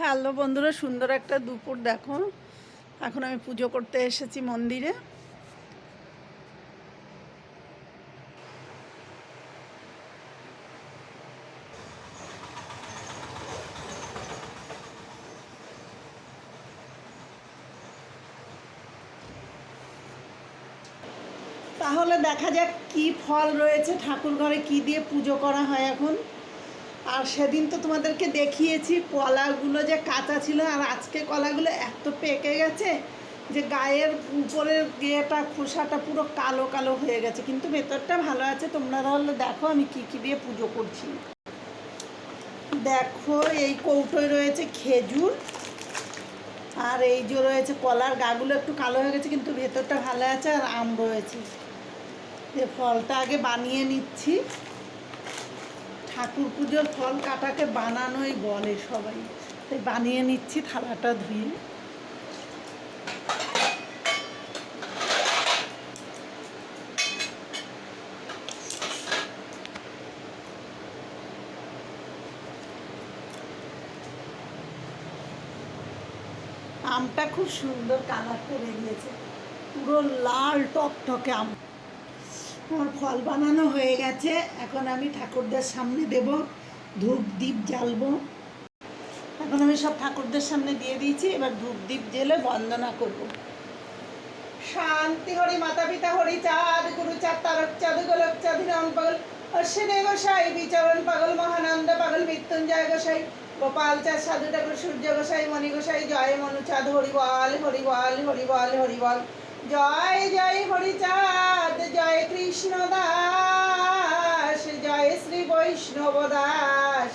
Hello বন্ধুরা, সুন্দর একটা দুপুর দেখো। এখন আমি পুজো করতে এসেছি মন্দিরে। তাহলে দেখা যাক কি ফল রয়েছে, ঠাকুর ঘরে কি দিয়ে পুজো করা হয় এখন। আর সেদিন তো তোমাদেরকে দেখিয়েছি, কলাগুলো যে কাঁচা ছিল আর আজকে কলাগুলো এত পেকে গেছে যে গায়ের উপরের ইয়েটা, খোসাটা পুরো কালো কালো হয়ে গেছে। কিন্তু ভেতরটা ভালো আছে, তোমরা তাহলে দেখো আমি কি কি দিয়ে পুজো করছি। দেখো, এই কৌটোয় রয়েছে খেজুর আর এই যে রয়েছে কলার, গাগুলো একটু কালো হয়ে গেছে কিন্তু ভেতরটা ভালো আছে আর আম রয়েছে। যে ফলটা আগে বানিয়ে নিচ্ছি। ঠাকুর পুজোর ফল কাটাকে বানানোই বলে সবাই। তাই বানিয়ে নিচ্ছি থালাটা ধুয়ে। আমটা খুব সুন্দর কালার করে দিয়েছে। পুরো লাল টকটকে আম। আমার ফল বানানো হয়ে গেছে। এখন আমি ঠাকুরদের সামনে দেব, ধূপ দ্বীপ জ্বালবো। এখন আমি সব ঠাকুরদের সামনে দিয়ে দিয়েছি, এবার ধূপ দ্বীপ জেলে বন্দনা করব। শান্তি হরি মাতা পিতা হরি চাঁদ, গুরু চাঁদ, তারক চাঁদ, গোলক চাঁদ হিরণ পাগল, অশ্বিনী গোসাই, বিচরণ পাগল, মহানন্দ পাগল, মৃত্যুঞ্জয় গোসাই, গোপাল চাঁদ, সাধু ঠাকুর, সূর্য গোসাই, মণি গোসাই, জয় মনু চাঁদ, হরিবল হরিবল হরিবল হরিবল। জয় জয় হরিচাঁদ, জয় কৃষ্ণ দাস জয় শ্রী বৈষ্ণব দাস,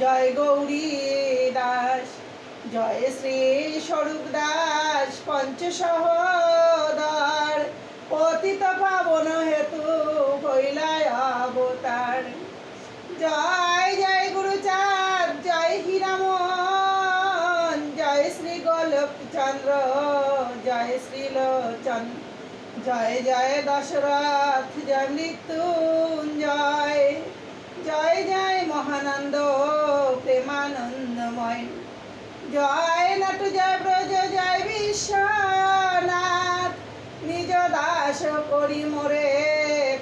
জয় গৌরী দাস, জয় শ্রী স্বরূপ দাস, পঞ্চসহদর, পতিত পাবন হেতু হইলায় অবতার। জয় জয় গুরুচাঁদ, জয় হীরামন, জয় শ্রী গোলক চন্দ্র জয় শ্রী লোচন জয় জয় দশরথ, জয় মৃত্যুঞ্জয়, জয় জয় মহানন্দ, প্রেমানন্দময়, জয় নটু, জয় ব্রজ, জয় বিশ্বনাথ, নিজ দাস করি মোরে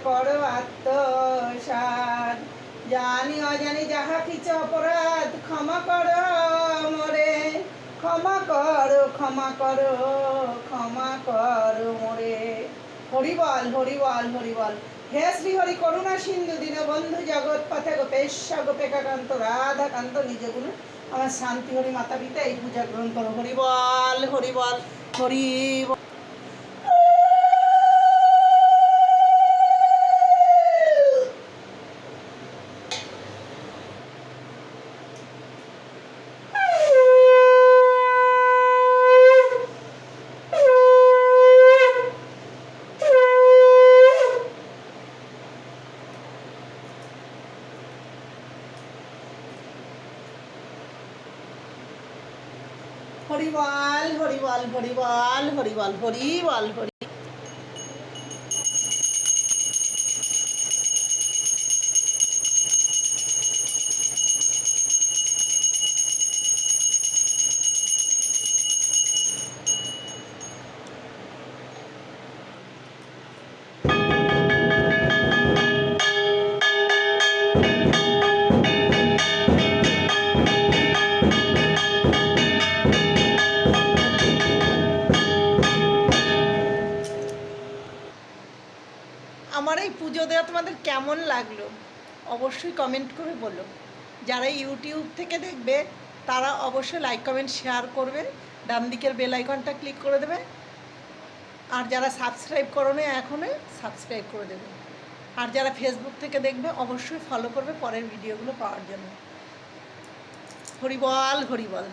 কর আত্মসাদ জানি অজানি যাহা কিছু অপরাধ ক্ষমা কর ক্ষমা কর, ক্ষমা করো, ক্ষমা কর মোরে। হরিবল হরিবল হরিবল। হে শ্রী হরি করুণা সিন্ধু দীনবন্ধু জগৎ পথে গোপেশ গোপেকাকান্ত, রাধাকান্ত নিজ গুরু আমার শান্তি হরি মাতা পিতা, এই পূজা গ্রহণ করো। হরিবল হরিবল হরি হরিবল হরিবল হরিবল হরিবল হরিবল হরি আমার এই পুজো দেওয়া তোমাদের কেমন লাগল? অবশ্যই কমেন্ট করে বলো। যারা ইউটিউব থেকে দেখবে, তারা অবশ্যই লাইক কমেন্ট শেয়ার করবে। ডান দিকের বেল আইকনটা ক্লিক করে দেবে। আর যারা সাবস্ক্রাইব করো না এখনই সাবস্ক্রাইব করে দেবে। আর যারা ফেসবুক থেকে দেখবে, অবশ্যই ফলো করবে পরের ভিডিওগুলো পাওয়ার জন্য। হরিবল হরিবল